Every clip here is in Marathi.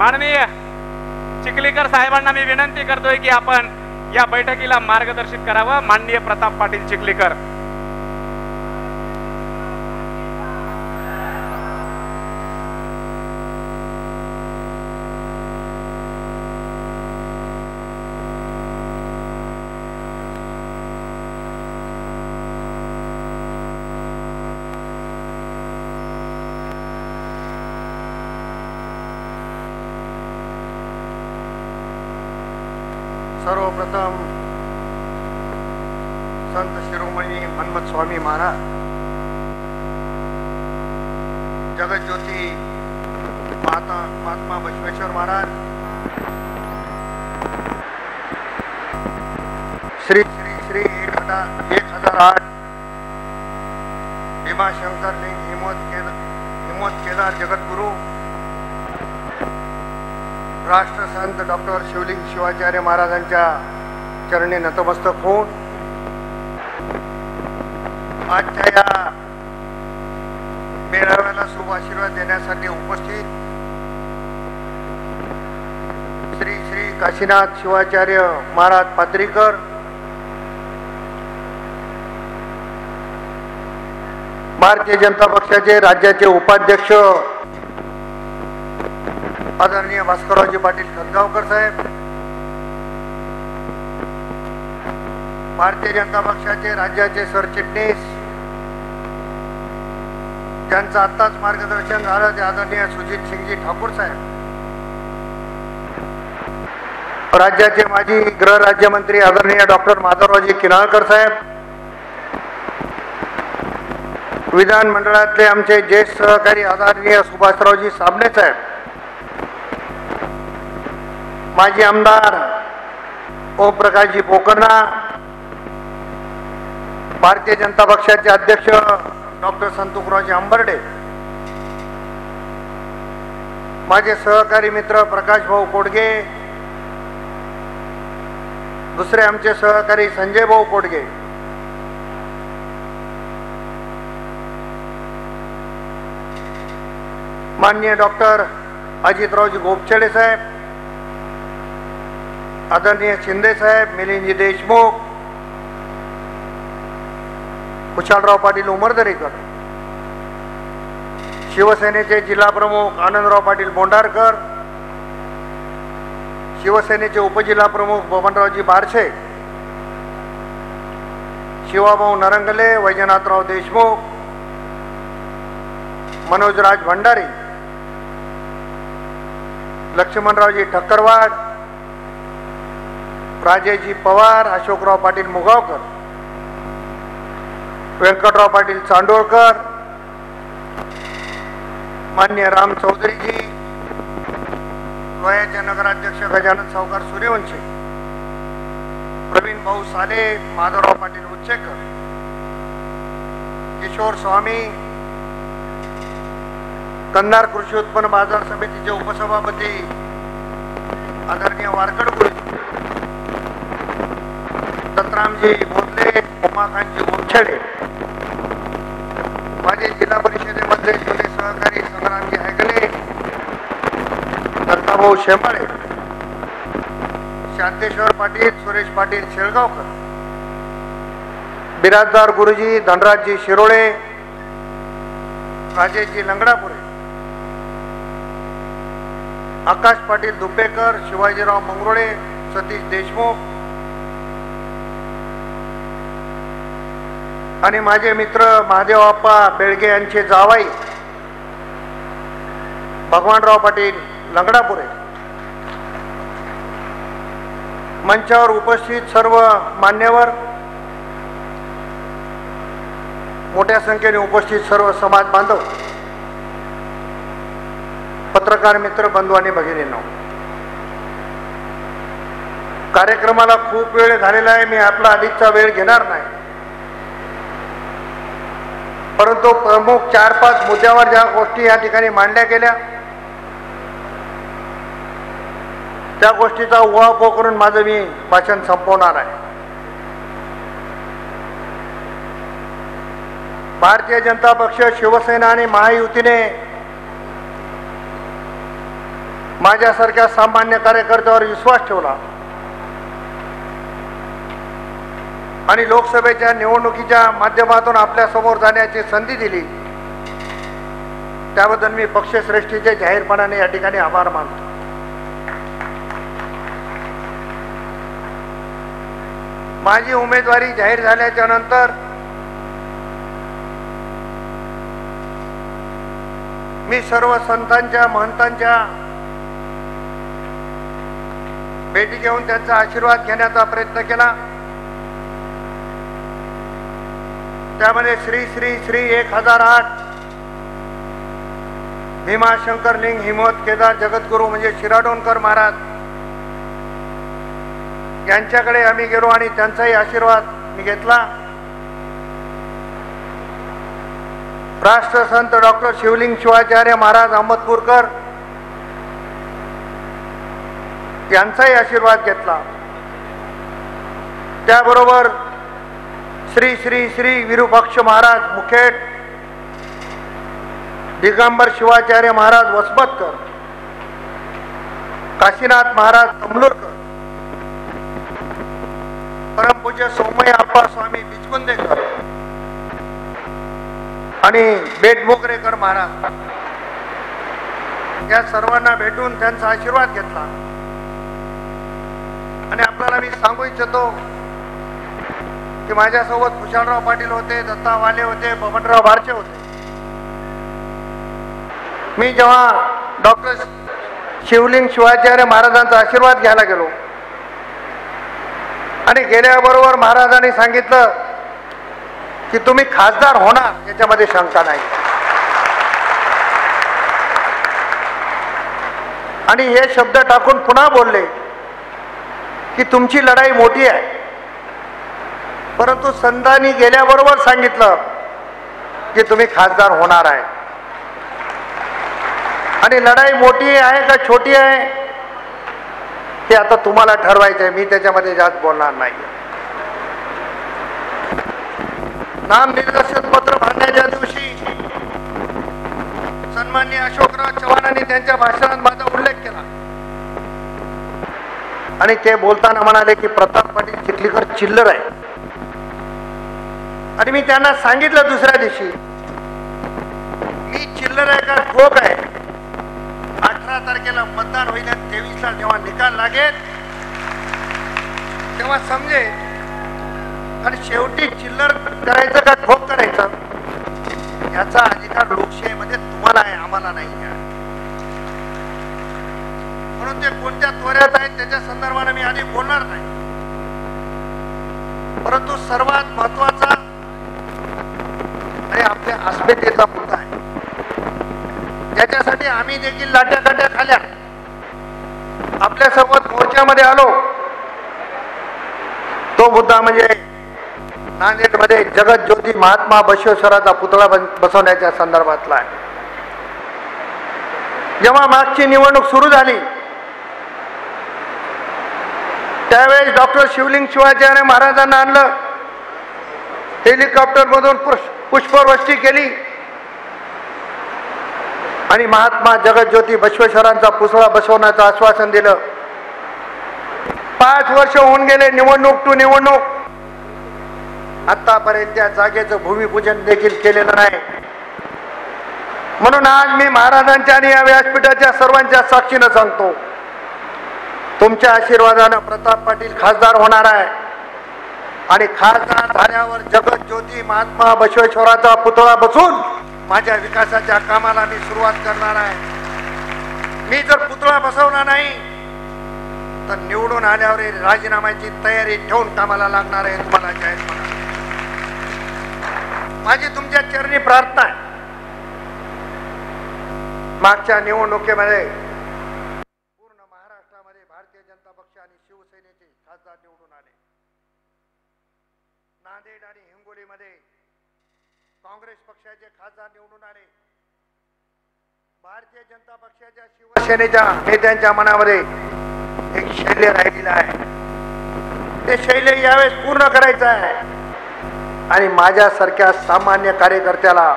माननीय चिखलीकर साहेबांना मी विनंती करतोय की आपण या बैठकीला मार्गदर्शित करावं. माननीय प्रताप पाटील चिखलीकर. शिरोमणी स्वामी महाराज। जगज्योती माता महात्मा बसवेश्वर महाराज। श्री श्री श्री एक हजार एक हजार आठ भीमाशंकर लिंग हिमत केदार हिमवत केदार जगद्गुरू। राष्ट्रसंत डॉक्टर शिवलिंग शिवाचार्य महाराजांच्या चरणी नतमस्तक होऊन आजच्या या मेळाव्याला शुभ आशीर्वाद देण्यासाठी उपस्थित श्री श्री काशीनाथ शिवाचार्य महाराज पात्रीकर भारतीय जनता पक्षाचे राज्याचे उपाध्यक्ष आदरणीय भास्कररावजी पाटील खतगावकर साहेब भारतीय जनता पक्षाचे राज्याचे सरचिटणीस ज्यांचं आत्ताच मार्गदर्शन झालं ते आदरणीय सुजित सिंगजी ठाकूर साहेब. राज्याचे माजी गृह राज्यमंत्री आदरणीय डॉक्टर माधवरावजी किनाळकर साहेब. विधानमंडळातले आमचे ज्येष्ठ सहकारी आदरणीय सुभाषरावजी साबणे साहेब. माजी आमदार ओमप्रकाशजी पोकर्णा. भारतीय जनता पक्षाचे अध्यक्ष डॉक्टर संतोषरावजी आंबर्डे माझे सहकारी मित्र प्रकाश भाऊ कोडगे दुसरे आमचे सहकारी संजय भाऊ कोडगे. माननीय डॉक्टर अजितरावजी गोपछडे साहेब आदरणीय शिंदे साहेब मिलिंदजी देशमुख कुशालराव पाटील उमरदरेकर शिवसेनेचे जिल्हा प्रमुख आनंदराव पाटील बोंडारकर. शिवसेनेचे उपजिल्हाप्रमुख बबनरावजी बारशे. शिवाभाऊ नरंगले वैजनाथराव देशमुख. मनोजराज भंडारी. लक्ष्मणरावजी ठक्करवाड. राजेजी पवार अशोकराव पाटील मुगावकर. व्यंकटराव पाटील चांडोळकर मान्य राम चौधरीजी लोह्याचे नगराध्यक्ष गजानन सावकार सूर्यवंशी प्रवीण भाऊ साले माधवराव पाटील उच्चेकर किशोर स्वामी कन्नार कृषी उत्पन्न बाजार समितीचे उपसभापती आदरणीय वारकड गुरुजी दत्तरामजी बोधले उमाकांतजी उरछडे माझे जिल्हा परिषदेमध्ये जुने सहकारी संग्रामजी हेगले दत्ताभाऊ शेंबाळे शांतेश्वर पाटील सुरेश पाटील शेळगावकर बिराजदार गुरुजी धनराजजी शिरोळे राजेशजी लंगडापुरे आकाश पाटील दुपेकर शिवाजीराव मंगरुळे सतीश देशमुख आणि माझे मित्र महादेव आप्पा बेळगे यांचे जावाई भगवानराव पाटील लंगडापुरे. मंचावर उपस्थित सर्व मान्यवर मोठ्या संख्येने उपस्थित सर्व समाज बांधव पत्रकार मित्र बंधू आणि भगिनींनो. कार्यक्रमाला खूप वेळ झालेला आहे मी आपला अधिकचा वेळ घेणार नाही. परंतु प्रमुख चार पाच मुद्द्यावर ज्या गोष्टी या ठिकाणी मांडल्या गेल्या त्या गोष्टीचा उहापोह करून माझं मी भाषण संपवणार आहे. भारतीय जनता पक्ष शिवसेना आणि महायुतीने माझ्यासारख्या सामान्य कार्यकर्त्यावर विश्वास ठेवला. आणि लोकसभेच्या निवडणुकीच्या माध्यमातून आपल्यासमोर जाण्याची संधी दिली. त्याबद्दल मी पक्षश्रेष्ठीचे जाहीरपणाने या ठिकाणी आभार मानतो. माझी उमेदवारी जाहीर झाल्याच्यानंतर मी सर्व संतांच्या महंतांच्या भेटी घेऊन त्यांचा आशीर्वाद घेण्याचा प्रयत्न केला. त्यामध्ये श्री श्री श्री एक हजार आठ भीमाशंकर लिंग हिमवत केदार जगद्गुरू म्हणजे शिराडोणकर महाराज. यांच्याकडे आम्ही गेलो आणि त्यांचाही आशीर्वाद मी घेतला. राष्ट्रसंत डॉक्टर शिवलिंग शिवाचार्य महाराज अहमदपूरकर यांचाही आशीर्वाद घेतला. त्याबरोबर श्री श्री श्री विरुपक्ष महाराज मुखेड दिगंबर शिवाचार्य महाराज वसमतकर काशीनाथ महाराज कमलूरकर परमपूज्य सोमय आप्पा स्वामी बिचकुंदेकर आणि बेटमोगरेकर महाराज. या सर्वांना भेटून त्यांचा आशीर्वाद घेतला. आणि आपल्याला मी सांगू इच्छितो की माझ्यासोबत भूषणराव पाटील होते दत्ता वाले होते बबनराव भारचे होते. मी जेव्हा डॉक्टर शिवलिंग शिवाचार्य महाराजांचा आशीर्वाद घ्यायला गेलो आणि गेल्याबरोबर महाराजांनी सांगितलं की तुम्ही खासदार होणार याच्यामध्ये शंका नाही. आणि हे शब्द टाकून पुन्हा बोलले की तुमची लढाई मोठी आहे. परंतु संतांनी गेल्याबरोबर सांगितलं की तुम्ही खासदार होणार आहे. आणि लढाई मोठी आहे का छोटी आहे? ते आता तुम्हाला ठरवायचं आहे मी त्याच्यामध्ये जास्त बोलणार नाही नाम निर्देशन पत्र भरण्याच्या दिवशी सन्मान्य अशोकराव चव्हाणांनी त्यांच्या भाषणात माझा उल्लेख केला. आणि ते बोलताना म्हणाले की प्रताप पाटील चिखलीकर चिल्लर आहे. आणि मी त्यांना सांगितलं दुसऱ्या दिवशी मी चिल्लर आहे का ठोक आहे. अठरा तारखेला मतदान होईल आणि तेवीसला जेव्हा निकाल लागेल तेव्हा समजेल. आणि शेवटी चिल्लर करायचं का ठोक करायचं? याचा अधिकार लोकशाहीमध्ये तुम्हाला आहे आम्हाला नाही म्हणून ते कोणत्या त्वऱ्यात आहेत त्याच्या संदर्भाने मी आधी बोलणार नाही. परंतु सर्वात महत्त्वाचा आणि अस्मितेचा मुद्दा आहे. त्याच्यासाठी आम्ही देखील लाट्या काट्या खाल्या आपल्यासोबत मोर्चामध्ये आलो. तो मुद्दा म्हणजे नांदेडमध्ये जगत ज्योती महात्मा बसवेश्वराचा पुतळा बसवण्याच्या संदर्भातला आहे. जेव्हा मागची निवडणूक सुरू झाली त्यावेळेस डॉक्टर शिवलिंग शिवाचार्य महाराजांना आणलं. हेलिकॉप्टरमधून पुष्पवृष्टी केली. आणि महात्मा जगज्योती बसवेश्वरांचा पुसळा बसवण्याचं आश्वासन दिलं. पाच वर्ष होऊन गेले निवडणूक टू निवडणूक. आतापर्यंत त्या जागेचं भूमिपूजन देखील केलेलं नाही. म्हणून आज मी महाराजांच्या आणि या व्यासपीठाच्या सर्वांच्या साक्षीनं सांगतो. तुमच्या आशीर्वादानं प्रताप पाटील खासदार होणार आहे. आणि खासदार झाल्यावर जगत ज्योती महात्मा बसवेश्वराचा पुतळा बसून माझ्या विकासाच्या कामाला मी सुरुवात करणार आहे. मी जर पुतळा बसवला नाही तर निवडून आल्यावर राजीनाम्याची तयारी ठेवून कामाला लागणार आहे तुम्हाला जाहीर माझी तुमच्या चरणी प्रार्थना आहे. मागच्या निवडणुकीमध्ये पूर्ण महाराष्ट्रामध्ये भारतीय जनता पक्ष आणि शिवसेनेचे खासदार निवडून आले. नांदेड आणि हिंगोलीमध्ये काँग्रेस पक्षाचे खासदार निवडून आले. भारतीय जनता पक्षाच्या शिवसेनेच्या नेत्यांच्या मनामध्ये एक शैल्य राहिलेलं आहे. ते शैल्य यावेळेस पूर्ण करायचं आहे. आणि माझ्यासारख्या सामान्य कार्यकर्त्याला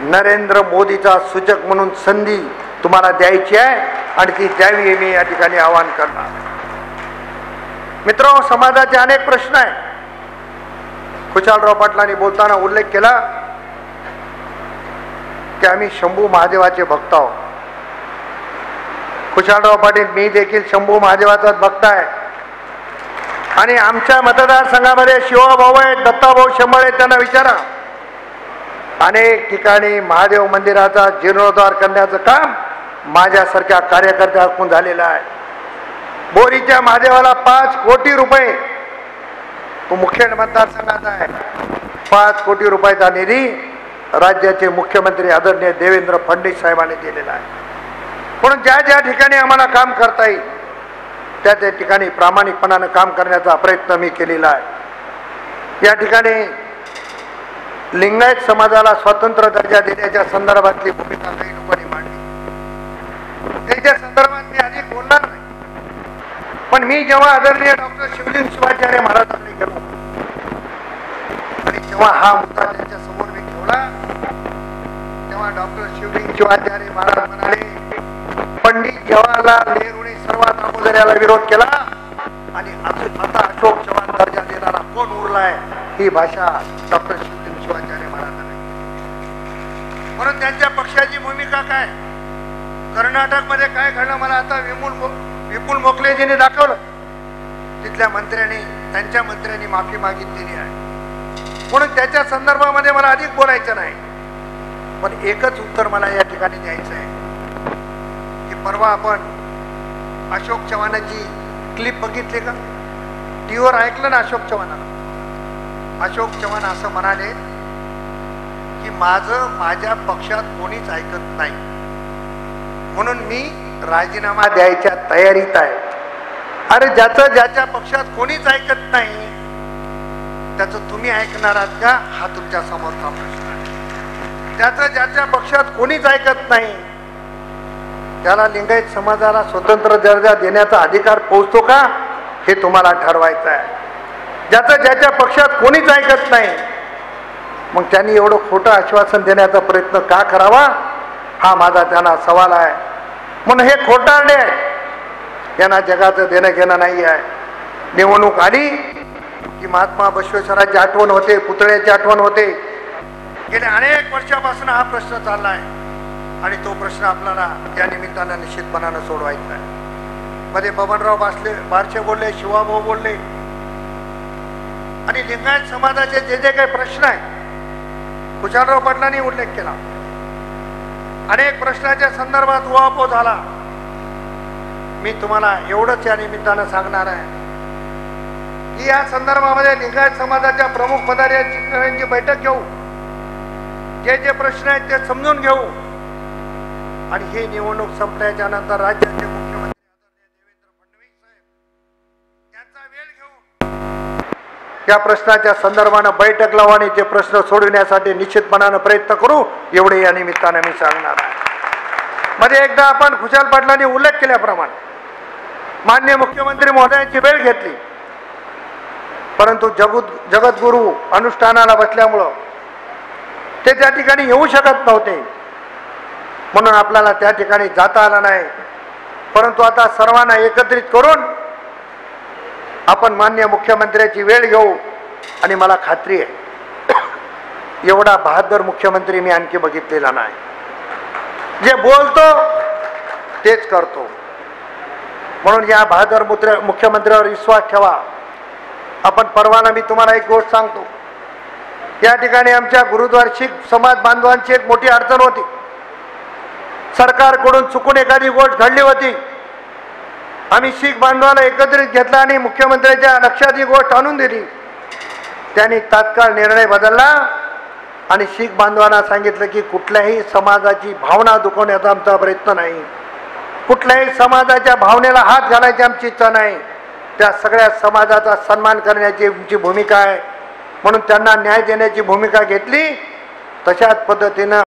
नरेंद्र मोदीचा सूचक म्हणून संधी तुम्हाला द्यायची आहे. आणि ती द्यावी मी या ठिकाणी आवाहन करणार. मित्र समाजाचे अनेक प्रश्न आहे खुशालराव पाटलांनी बोलताना उल्लेख केला की आम्ही शंभू महादेवाचे भक्त आहोत. खुशालराव पाटील मी देखील शंभू महादेवाचाच भक्त आहे. आणि आमच्या मतदारसंघामध्ये शिवाभाऊ आहेत दत्ताभाऊ शंभर आहेत त्यांना विचारा. अनेक ठिकाणी महादेव मंदिराचा जीर्णोद्धार करण्याचं काम माझ्यासारख्या कार्यकर्त्याकडून झालेलं आहे. बोरीच्या महादेवाला पाच कोटी रुपये तो मुखेड मतदारसंघाचा आहे. पाच कोटी रुपयाचा निधी राज्याचे मुख्यमंत्री आदरणीय देवेंद्र फडणवीस साहेबांनी दिलेला आहे. म्हणून ज्या ज्या ठिकाणी आम्हाला काम करता येईल त्या त्या ठिकाणी प्रामाणिकपणानं काम करण्याचा प्रयत्न मी केलेला आहे. या ठिकाणी लिंगायत समाजाला स्वतंत्र दर्जा देण्याच्या संदर्भातली भूमिका काही लोकांनी मांडली. पण मी जेव्हा आदरणीय डॉक्टर शिवलिंग शिवाचार्य महाराजांनी गेलो आणि जेव्हा हा मुद्दा त्यांच्यासमोर मी ठेवला तेव्हा डॉक्टर शिवलिंग शिवाचार्य महाराज म्हणाले पंडित जवाहरलाल नेहरूने सर्वात अगोदर याला विरोध केला आणि अजून आता अशोक चव्हाण दर्जा देणारा कोण उरलाय ही भाषा डॉक्टर शिवलिंग शिवाचार्य महाराजांनी. म्हणून त्यांच्या पक्षाची भूमिका काय? कर्नाटकमध्ये काय घडलं? मला आता विमूल विपुल मोकलेजीने दाखवलं. तिथल्या मंत्र्यांनी त्यांच्या मंत्र्यांनी माफी मागितलेली आहे. म्हणून त्याच्या संदर्भामध्ये मला अधिक बोलायचं नाही. पण एकच उत्तर मला या ठिकाणी द्यायचं आहे. की परवा आपण अशोक चव्हाणाची क्लिप बघितली का? टीव्हीवर ऐकलं ना अशोक चव्हाणाला? अशोक चव्हाण असं म्हणाले की माझं माझ्या पक्षात कोणीच ऐकत नाही. म्हणून मी राजीनामा द्यायच्या तयारीत आहे. अरे ज्याचं ज्याच्या पक्षात कोणीच ऐकत नाही त्याचं तुम्ही ऐकणार आहात का? हा तुमच्या समोरचा प्रश्न आहे. त्याचं ज्याच्या पक्षात कोणीच ऐकत नाही त्याला लिंगायत समाजाला स्वतंत्र दर्जा देण्याचा अधिकार पोहोचतो का? हे तुम्हाला ठरवायचं आहे. ज्याचं ज्याच्या पक्षात कोणीच ऐकत नाही मग त्यांनी एवढं खोटं आश्वासन देण्याचा प्रयत्न का करावा? हा माझा त्यांना सवाल आहे. म्हणून हे खोटारडे आहे. यांना जगाचं देणं घेणं नाही आहे. निवडणूक आली की महात्मा बसवेश्वराची आठवण होते पुतळ्याची आठवण होते. गेल्या अनेक वर्षापासून हा प्रश्न चालला आहे आणि तो प्रश्न आपल्याला या निमित्तानं निश्चितपणानं सोडवायचा आहे. मध्ये बबनराव बासले बारशे बोलले शिवाभाऊ बोलले. आणि लिंगायत समाजाचे जे जे काही प्रश्न आहेत कुशालराव पाटलांनी उल्लेख केला. अनेक प्रश्नाच्या संदर्भात उहापोह झाला. मी तुम्हाला एवढंच या निमित्तानं सांगणार आहे. की या संदर्भामध्ये लिंगायत समाजाच्या प्रमुख पदाधिकाऱ्यांची बैठक घेऊ. जे जे प्रश्न आहेत ते समजून घेऊ. आणि ही निवडणूक संपल्याच्या नंतर राज्याचे मुख्यमंत्री वेळ या प्रश्नाच्या संदर्भानं बैठक लावा आणि ते प्रश्न सोडविण्यासाठी निश्चितपणानं प्रयत्न करू. एवढे या निमित्तानं मी सांगणार आहे. मध्ये एकदा आपण खुशाल पाटलांनी उल्लेख केल्याप्रमाणे मान्य मुख्यमंत्री महोदयांची वेळ घेतली. परंतु जगत जगद्गुरू अनुष्ठानाला बसल्यामुळं ते त्या ठिकाणी येऊ शकत नव्हते. म्हणून आपल्याला त्या ठिकाणी जाता आलं नाही. परंतु आता सर्वांना एकत्रित करून आपण मान्य मुख्यमंत्र्याची वेळ घेऊ आणि मला खात्री आहे. एवढा बहादर मुख्यमंत्री मी आणखी बघितलेला नाही. जे बोलतो तेच करतो. म्हणून या बहादर मुत्र मुख्यमंत्र्यावर विश्वास ठेवा. आपण परवाना मी तुम्हाला एक गोष्ट सांगतो. या ठिकाणी आमच्या गुरुद्वार शीख समाज बांधवांची एक मोठी अडचण होती. सरकारकडून चुकून एखादी गोष्ट घडली होती. आम्ही शीख बांधवाला एकत्रित घेतला आणि मुख्यमंत्र्यांच्या लक्षात ही गोष्ट आणून दिली. त्यांनी तात्काळ निर्णय बदलला. आणि शीख बांधवांना सांगितलं की कुठल्याही समाजाची भावना दुखवण्याचा आमचा प्रयत्न नाही. कुठल्याही समाजाच्या भावनेला हात घालायची आमची इच्छा नाही. त्या सगळ्या समाजाचा सन्मान करण्याची आमची भूमिका आहे. म्हणून त्यांना न्याय देण्याची भूमिका घेतली. तशाच पद्धतीनं